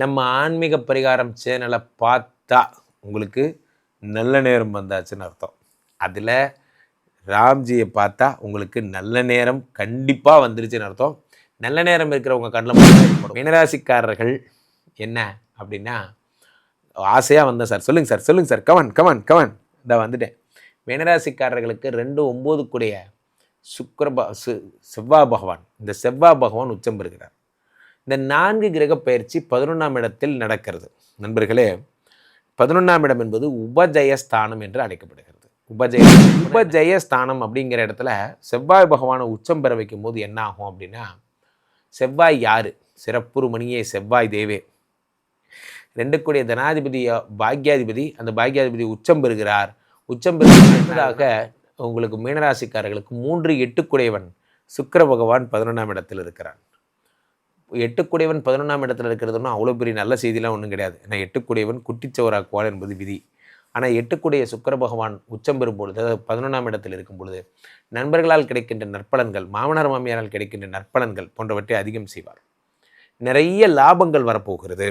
நம்ம ஆன்மீக பரிகாரம் சேனலை பார்த்தா உங்களுக்கு நல்ல நேரம் வந்தாச்சுன்னு அர்த்தம். அதில் ராம்ஜியை பார்த்தா உங்களுக்கு நல்ல நேரம் கண்டிப்பாக வந்துருச்சுன்னு அர்த்தம். நல்ல நேரம் இருக்கிறவங்க கண்ணில் மட்டும் மீனராசிக்காரர்கள் என்ன அப்படின்னா ஆசையாக வந்தேன் சார். சொல்லுங்கள் சார் சொல்லுங்கள் சார். கவன் கவன் கவன் இந்த வந்துட்டேன். மீனராசிக்காரர்களுக்கு ரெண்டு ஒம்பது கூடிய சு செவ்வாய் பகவான். இந்த செவ்வாய் பகவான் உச்சம் பெறுகிறார். இந்த நான்கு கிரக பயிற்சி பதினொன்றாம் இடத்தில் நடக்கிறது. நண்பர்களே பதினொன்றாம் இடம் என்பது உபஜயஸ்தானம் என்று அழைக்கப்படுகிறது. உபஜய உபஜயஸ்தானம் அப்படிங்கிற இடத்துல செவ்வாய் பகவானை உச்சம் பெற வைக்கும் போது என்ன ஆகும் அப்படின்னா செவ்வாய் யாரு? சிறப்புரு மணியே செவ்வாய் தேவே. ரெண்டு கூடிய தனாதிபதி பாக்யாதிபதி அந்த பாக்யாதிபதி உச்சம் பெறுகிறார். உச்சம் பெறுவதாக உங்களுக்கு மீனராசிக்காரர்களுக்கு மூன்று எட்டுக்குடையவன் சுக்கர பகவான் பதினொன்றாம் இடத்தில் இருக்கிறான். எட்டுக்குடையவன் பதினொன்றாம் இடத்துல இருக்கிறதுனா அவ்வளோ பெரிய நல்ல செய்திலாம் ஒன்றும் கிடையாது. ஏன்னா எட்டுக்குடையவன் குட்டிச்சவராக்குவான் என்பது விதி. ஆனால் எட்டுக்குடைய சுக்கர பகவான் உச்சம் பெறும் பொழுது அதாவது பதினொன்றாம் இடத்தில் இருக்கும் பொழுது நண்பர்களால் கிடைக்கின்ற நற்பலன்கள் மாமனார் மாமியாரால் கிடைக்கின்ற நற்பலன்கள் போன்றவற்றை அதிகம் செய்வார். நிறைய லாபங்கள் வரப்போகிறது.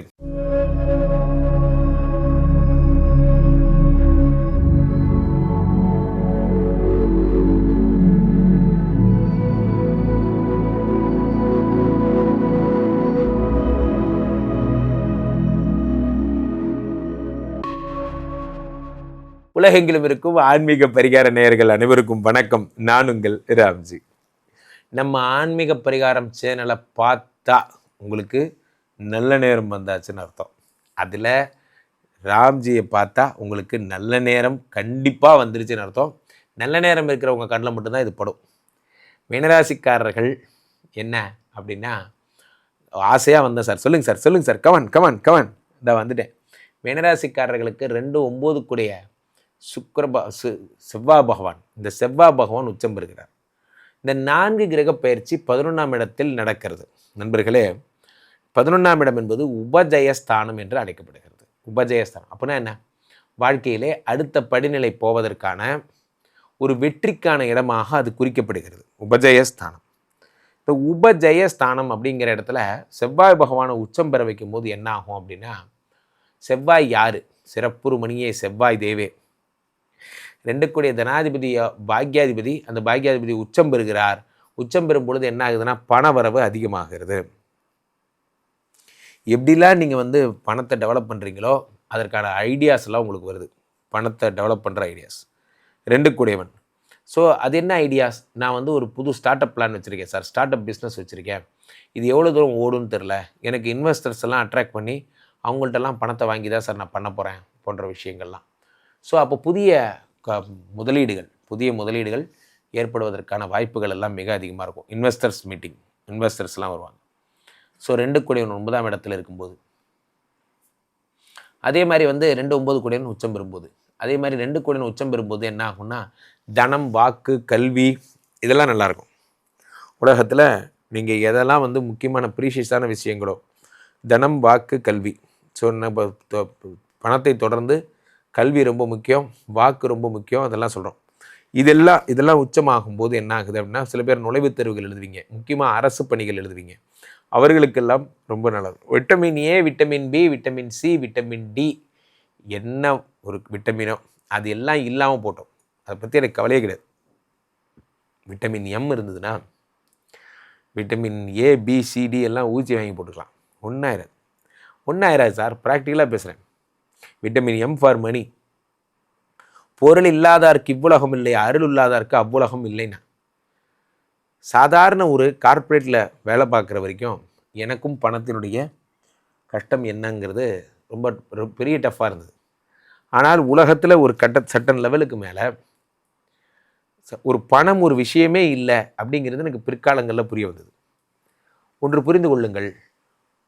உலகெங்கிலும் இருக்கும் ஆன்மீக பரிகார நேயர்கள் அனைவருக்கும் வணக்கம். நான் உங்கள் ராம்ஜி. நம்ம ஆன்மீக பரிகாரம் சேனலை பார்த்தா உங்களுக்கு நல்ல நேரம் வந்தாச்சுன்னு அர்த்தம். அதில் ராம்ஜியை பார்த்தா உங்களுக்கு நல்ல நேரம் கண்டிப்பாக வந்துருச்சுன்னு அர்த்தம். நல்ல நேரம் இருக்கிறவங்க கண்ணில் மட்டும்தான் இது படும். மீனராசிக்காரர்கள் என்ன அப்படின்னா ஆசையாக வந்தேன் சார். சொல்லுங்கள் சார் சொல்லுங்கள் சார். கவன் கவன் கவன் இதை வந்துட்டேன். மீனராசிக்காரர்களுக்கு ரெண்டு ஒம்பது கூடிய சுக்கரபா சு செவ்வாய் பகவான். இந்த செவ்வாய் பகவான் உச்சம் பெறுகிறார். இந்த நான்கு கிரக பயிற்சி பதினொன்றாம் இடத்தில் நடக்கிறது. நண்பர்களே பதினொன்றாம் இடம் என்பது உபஜயஸ்தானம் என்று அழைக்கப்படுகிறது. உபஜயஸ்தானம். அப்படின்னா என்ன? வாழ்க்கையிலே அடுத்த படிநிலை போவதற்கான ஒரு வெற்றிக்கான இடமாக அது குறிக்கப்படுகிறது. உபஜயஸ்தானம். இந்த உபஜயஸ்தானம் அப்படிங்கிற இடத்துல செவ்வாய் பகவானை உச்சம் பெற வைக்கும் போது என்ன ஆகும் அப்படின்னா செவ்வாய் யாரு? சிறப்புரு மணியே செவ்வாய் தேவே. ரெண்டுக்குடைய தனாதிபதி பாக்யாதிபதி அந்த பாக்யாதிபதி உச்சம் பெறுகிறார். உச்சம் பெறும் பொழுது என்ன ஆகுதுன்னா பணவரவு அதிகமாகிறது. எப்படிலாம் நீங்கள் வந்து பணத்தை டெவலப் பண்ணுறீங்களோ அதற்கான ஐடியாஸ் எல்லாம் உங்களுக்கு வருது. பணத்தை டெவலப் பண்ணுற ஐடியாஸ் ரெண்டு கூடியவன் ஸோ அது என்ன ஐடியாஸ் நான் வந்து ஒரு புது ஸ்டார்ட் அப் பிளான் வச்சுருக்கேன் சார் ஸ்டார்ட் அப் பிஸ்னஸ் வச்சுருக்கேன். இது எவ்வளோ தூரம் ஓடுன்னு தெரில எனக்கு இன்வெஸ்டர்ஸ் எல்லாம் அட்ராக்ட் பண்ணி அவங்கள்ட்டலாம் பணத்தை வாங்கி தான் சார் நான் பண்ண போகிறேன் போன்ற விஷயங்கள்லாம். ஸோ அப்போ புதிய முதலீடுகள் புதிய முதலீடுகள் ஏற்படுவதற்கான வாய்ப்புகள் எல்லாம் மிக அதிகமாக இருக்கும். இன்வெஸ்டர்ஸ் மீட்டிங் இன்வெஸ்டர்ஸ்லாம் வருவாங்க. ஸோ ரெண்டு கோடியவன் ஒன்பதாம் இடத்துல இருக்கும்போது அதே மாதிரி வந்து ரெண்டு ஒம்பது கோடியவன் உச்சம் பெறும்போது அதே மாதிரி ரெண்டு கோடியவன் உச்சம் பெறும்போது என்ன ஆகும்னா தனம் வாக்கு கல்வி இதெல்லாம் நல்லாயிருக்கும் உலகத்தில் நீங்கள் எதெல்லாம் வந்து முக்கியமான ப்ரீஷியஸான விஷயங்களோ தனம் வாக்கு கல்வி ஸோ நம்ம பணத்தை தொடர்ந்து கல்வி ரொம்ப முக்கியம் வாக்கு ரொம்ப முக்கியம் அதெல்லாம் சொல்கிறோம் இதெல்லாம் இதெல்லாம் உச்சமாகும் போது என்ன ஆகுது அப்படின்னா சில பேர் நுழைவுத் தேர்வுகள் எழுதுவீங்க. முக்கியமாக அரசு பணிகள் எழுதுவீங்க. அவர்களுக்கெல்லாம் ரொம்ப நல்லது. Vitamin A vitamin B vitamin C vitamin D என்ன ஒரு விட்டமினோ அது எல்லாம் இல்லாமல் போட்டோம். அதை பற்றி எனக்கு கவலையே கிடையாது. விட்டமின் எம் இருந்ததுன்னா vitamin A B C D எல்லாம் ஊசி வாங்கி போட்டுக்கலாம். ஒன்றாயிரம் ஒன்றாயிரம் சார் ப்ராக்டிக்கலாக பேசுகிறேன் விட்டமின் எம் ஃபார் மணி பொருள் இல்லாதாருக்கு இவ்வுலகம் இல்லை அருள் இல்லாதாருக்கு அவ்வுலகம் இல்லைன்னா. சாதாரண ஒரு கார்ப்பரேட்டில் வேலை பார்க்குற வரைக்கும் எனக்கும் பணத்தினுடைய கஷ்டம் என்னங்கிறது ரொம்ப ரொம்ப பெரிய டஃப்பாக இருந்தது. ஆனால் உலகத்தில் ஒரு கட்ட சட்டன் லெவலுக்கு மேலே ஒரு பணம் ஒரு விஷயமே இல்லை அப்படிங்கிறது எனக்கு பிற்காலங்களில் புரிய வந்தது. ஒன்று புரிந்து கொள்ளுங்கள்.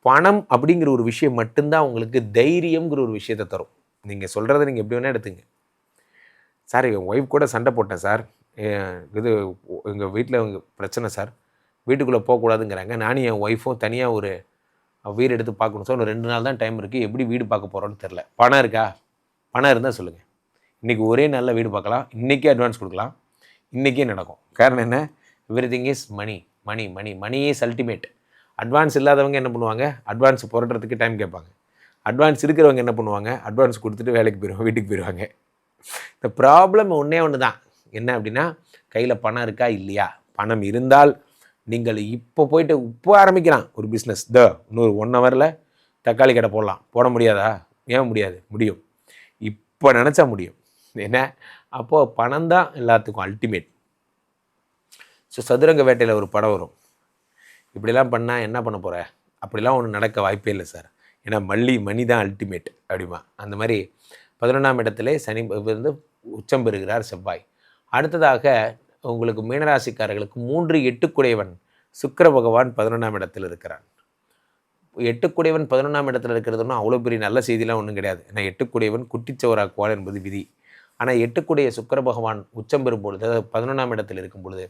பணம் அப்படிங்கிற ஒரு விஷயம் மட்டும்தான் உங்களுக்கு தைரியம்ங்கிற ஒரு விஷயத்தை தரும். நீங்கள் சொல்கிறத நீங்கள் எப்படி வேணால் எடுத்துங்க. சார் என் ஒய்ஃப் கூட சண்டை போட்டேன் சார். இது எங்கள் வீட்டில் பிரச்சனை சார். வீட்டுக்குள்ளே போகக்கூடாதுங்கிறாங்க. நானும் என் ஒய்ஃபும் தனியாக ஒரு வீடு எடுத்து பார்க்கணும் சார். இன்னும் ரெண்டு நாள் தான் டைம் இருக்குது எப்படி வீடு பார்க்க போகிறோன்னு தெரில பணம் இருக்கா? பணம் இருந்தால் சொல்லுங்கள் இன்றைக்கி ஒரே நாளில் வீடு பார்க்கலாம். இன்றைக்கே அட்வான்ஸ் கொடுக்கலாம். இன்றைக்கே நடக்கும். காரணம் என்ன? Everything is money money money money is ultimate advance இல்லாதவங்க என்ன பண்ணுவாங்க? அட்வான்ஸ் புரட்டுறதுக்கு டைம் கேட்பாங்க. அட்வான்ஸ் இருக்கிறவங்க என்ன பண்ணுவாங்க? அட்வான்ஸ் கொடுத்துட்டு வேலைக்கு போயிடுவாங்க வீட்டுக்கு போயிடுவாங்க இந்த ப்ராப்ளம் ஒன்றே ஒன்று தான் என்ன அப்படின்னா கையில் பணம் இருக்கா இல்லையா? பணம் இருந்தால் நீங்கள் இப்போ போயிட்டு இப்போ ஆரம்பிக்கலாம். ஒரு பிஸ்னஸ் த இன்னொரு ஒன் ஹவரில் தக்காளி கடை போடலாம். போட முடியாதா? ஏன் முடியாது? முடியும். இப்போ நினச்சா முடியும். என்ன? அப்போது பணம் தான் எல்லாத்துக்கும் அல்டிமேட் ஸோ சதுரங்க வேட்டையில் ஒரு படம் வரும். இப்படிலாம் பண்ணால் என்ன பண்ண போகிற அப்படிலாம் ஒன்று நடக்க வாய்ப்பே இல்லை சார் ஏன்னா மல்லி மணி தான் அல்டிமேட் அப்படிமா. அந்த மாதிரி பதினொன்றாம் இடத்துல சனி வந்து உச்சம் பெறுகிறார் செவ்வாய். அடுத்ததாக உங்களுக்கு மீனராசிக்காரர்களுக்கு மூன்று எட்டுக்குடையவன் சுக்கர பகவான் பதினொன்றாம் இடத்தில் இருக்கிறான். எட்டுக்குடையவன் பதினொன்றாம் இடத்துல இருக்கிறதுனா அவ்வளோ பெரிய நல்ல செய்திலாம் ஒன்றும் கிடையாது. ஏன்னா எட்டுக்குடையவன் குட்டிச்சவராக்குவான் என்பது விதி. ஆனால் எட்டுக்குடைய சுக்கர பகவான் உச்சம் பெறும் பொழுது அதாவது பதினொன்றாம் இடத்தில் இருக்கும் பொழுது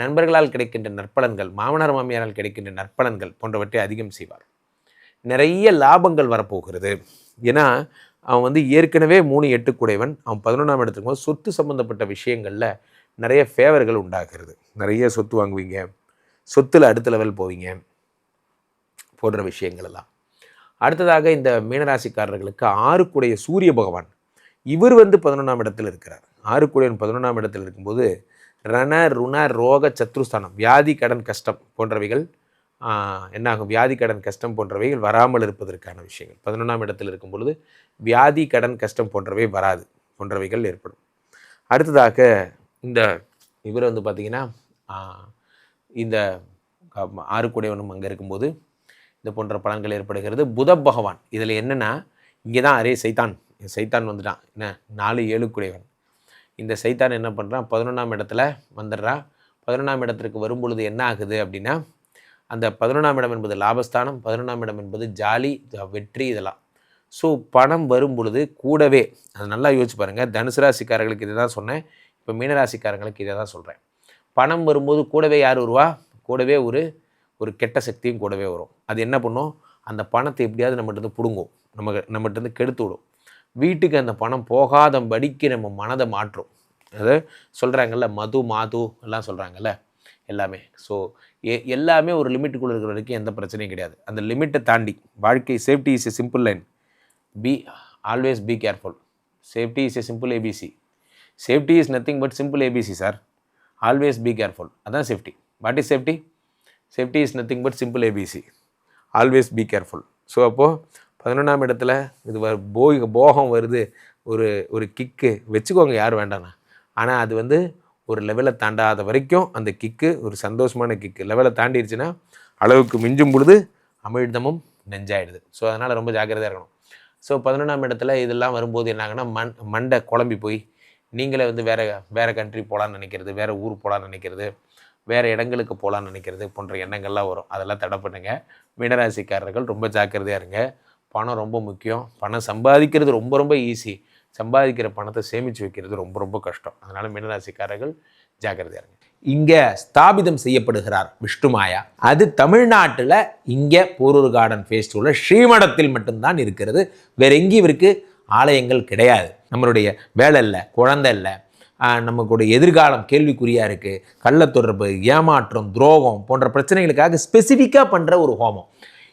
நண்பர்களால் கிடைக்கின்ற நற்பலன்கள் மாமனார் மாமியாரால் கிடைக்கின்ற நற்பலன்கள் போன்றவற்றை அதிகம் செய்வார். நிறைய லாபங்கள் வரப்போகிறது. ஏன்னா அவன் வந்து ஏற்கனவே மூணு எட்டுக்குடையவன் அவன் பதினொன்றாம் இடத்துக்கு போது சொத்து சம்மந்தப்பட்ட விஷயங்களில் நிறைய ஃபேவர்கள் உண்டாகிறது. நிறைய சொத்து வாங்குவீங்க சொத்தில் அடுத்த லெவல் போவீங்க போன்ற விஷயங்கள் எல்லாம். அடுத்ததாக இந்த மீனராசிக்காரர்களுக்கு ஆறுக்குடைய சூரிய பகவான் இவர் வந்து பதினொன்றாம் இடத்தில் இருக்கிறார். ஆறுக்குடையன் பதினொன்றாம் இடத்தில் இருக்கும்போது ரண ருண ரோக சத்ருஸ்தானம் வியாதி கடன் கஷ்டம் போன்றவைகள் என்னாகும்? வியாதி கடன் கஷ்டம் போன்றவைகள் வராமல் இருப்பதற்கான விஷயங்கள். பதினொன்றாம் இடத்தில் இருக்கும் பொழுது வியாதி கடன் கஷ்டம் போன்றவை வராது போன்றவைகள் ஏற்படும். அடுத்ததாக இந்த இவர் வந்து பார்த்திங்கன்னா இந்த ஆறுக்குடையவனும் அங்கே இருக்கும்போது இந்த போன்ற பலன்கள் ஏற்படுகிறது. புத பகவான் இதில் என்னென்னா இங்கே தான் அரே சைத்தான் சைத்தான் வந்துட்டான். என்ன? நாலு ஏழு குடைவன் இந்த சைத்தான் என்ன பண்ணுறான் பதினொன்றாம் இடத்துல வந்துடுறான் பதினொன்றாம் இடத்திற்கு வரும் பொழுது என்ன ஆகுது அப்படின்னா அந்த பதினொன்றாம் இடம் என்பது லாபஸ்தானம் பதினொன்றாம் இடம் என்பது ஜாலி வெற்றி இதெல்லாம். ஸோ பணம் வரும் பொழுது கூடவே அது நல்லா யோசிச்சு பாருங்கள் தனுசு ராசிக்காரர்களுக்கு இதை தான் சொன்னேன் இப்போ மீனராசிக்காரங்களுக்கு இதை தான் சொல்கிறேன் பணம் வரும்போது கூடவே யார் வருவா? கூடவே ஒரு ஒரு கெட்ட சக்தியும் கூடவே வரும். அது என்ன பண்ணும்? அந்த பணத்தை எப்படியாவது நம்மகிட்ட பிடுங்கும். நம்ம நம்மகிட்ட கெடுத்து விடும். வீட்டுக்கு அந்த பணம் போகாதபடிக்கு நம்ம மனதை மாற்றும். அது சொல்கிறாங்கல்ல மது மாது எல்லாம் சொல்கிறாங்கல்ல எல்லாமே. ஸோ எ எல்லாமே ஒரு லிமிட்டுக்குள்ளே இருக்கிற வரைக்கும் எந்த பிரச்சனையும் கிடையாது. அந்த லிமிட்டை தாண்டி வாழ்க்கை safety is a simple line be always be careful safety is a simple ABC safety is nothing but simple ABC sir always be careful அதான் safety what is safety safety is nothing but simple ABC always be careful so அப்போது பதினொன்றாம் இடத்துல இது வ போய் போகம் வருது. ஒரு ஒரு கிக்கு வச்சுக்கோங்க யார் வேண்டாண்ணா ஆனால் அது வந்து ஒரு லெவலை தாண்டாத வரைக்கும் அந்த கிக்கு ஒரு சந்தோஷமான கிக்கு லெவலை தாண்டிடுச்சுன்னா அளவுக்கு மிஞ்சும் பொழுது அமிழ்தமும் நெஞ்சாயிடுது. ஸோ அதனால் ரொம்ப ஜாக்கிரதையாக இருக்கணும். ஸோ பதினொன்றாம் இடத்துல இதெல்லாம் வரும்போது என்னாங்கன்னா மண் மண்டை குழம்பி போய் நீங்களே வந்து வேறு வேறு கண்ட்ரி போகலான்னு நினைக்கிறது வேறு ஊர் போகலான்னு நினைக்கிறது வேறு இடங்களுக்கு போகலான்னு நினைக்கிறது போன்ற எண்ணங்கள்லாம் வரும். அதெல்லாம் தடை பண்ணுங்கள் மீனராசிக்காரர்கள் ரொம்ப ஜாக்கிரதையாக இருங்க. பணம் ரொம்ப முக்கியம். பணம் சம்பாதிக்கிறது ரொம்ப ரொம்ப ஈஸி சம்பாதிக்கிற பணத்தை சேமித்து வைக்கிறது ரொம்ப ரொம்ப கஷ்டம். அதனால் மீனராசிக்காரர்கள் ஜாக்கிரதையாக இருங்க. இங்கே ஸ்தாபிதம் செய்யப்படுகிறார் விஷ்ணுமாயா அது தமிழ்நாட்டில் இங்கே போரூர் கார்டன் ஃபேஸ்டிவலில் ஸ்ரீமடத்தில் மட்டும்தான் இருக்கிறது. வேற எங்கேயும் இவருக்கு ஆலயங்கள் கிடையாது. நம்மளுடைய வேலை இல்லை குழந்தை இல்லை. நமக்குடைய எதிர்காலம் கேள்விக்குறியாக இருக்குது கள்ள தொடர்பு ஏமாற்றம் துரோகம் போன்ற பிரச்சனைகளுக்காக ஸ்பெசிஃபிக்காக பண்ணுற ஒரு ஹோமம்.